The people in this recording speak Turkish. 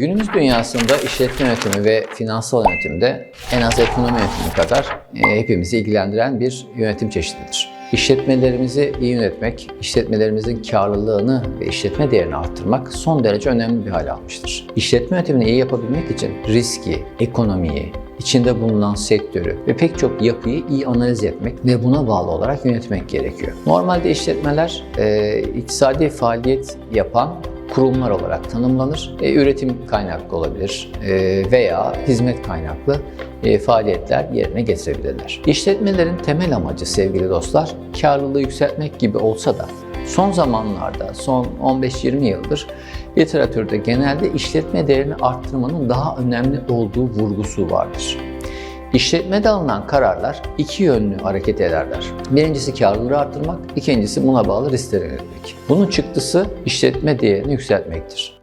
Günümüz dünyasında işletme yönetimi ve finansal yönetimde en az ekonomi yönetimi kadar e, hepimizi ilgilendiren bir yönetim çeşididir. İşletmelerimizi iyi yönetmek, işletmelerimizin karlılığını ve işletme değerini arttırmak son derece önemli bir hale almıştır. İşletme yönetimini iyi yapabilmek için riski, ekonomiyi, içinde bulunan sektörü ve pek çok yapıyı iyi analiz etmek ve buna bağlı olarak yönetmek gerekiyor. Normalde işletmeler e, iktisadi faaliyet yapan kurumlar olarak tanımlanır. E, üretim kaynaklı olabilir e, veya hizmet kaynaklı e, faaliyetler yerine getirebilirler. İşletmelerin temel amacı sevgili dostlar, karlılığı yükseltmek gibi olsa da son zamanlarda, son 15-20 yıldır literatürde genelde işletme değerini arttırmanın daha önemli olduğu vurgusu vardır. İşletmede alınan kararlar iki yönlü hareket ederler. Birincisi karlılığı arttırmak, ikincisi buna bağlı riskleri yönetmek. Bunun çıktısı işletme değerini yükseltmektir.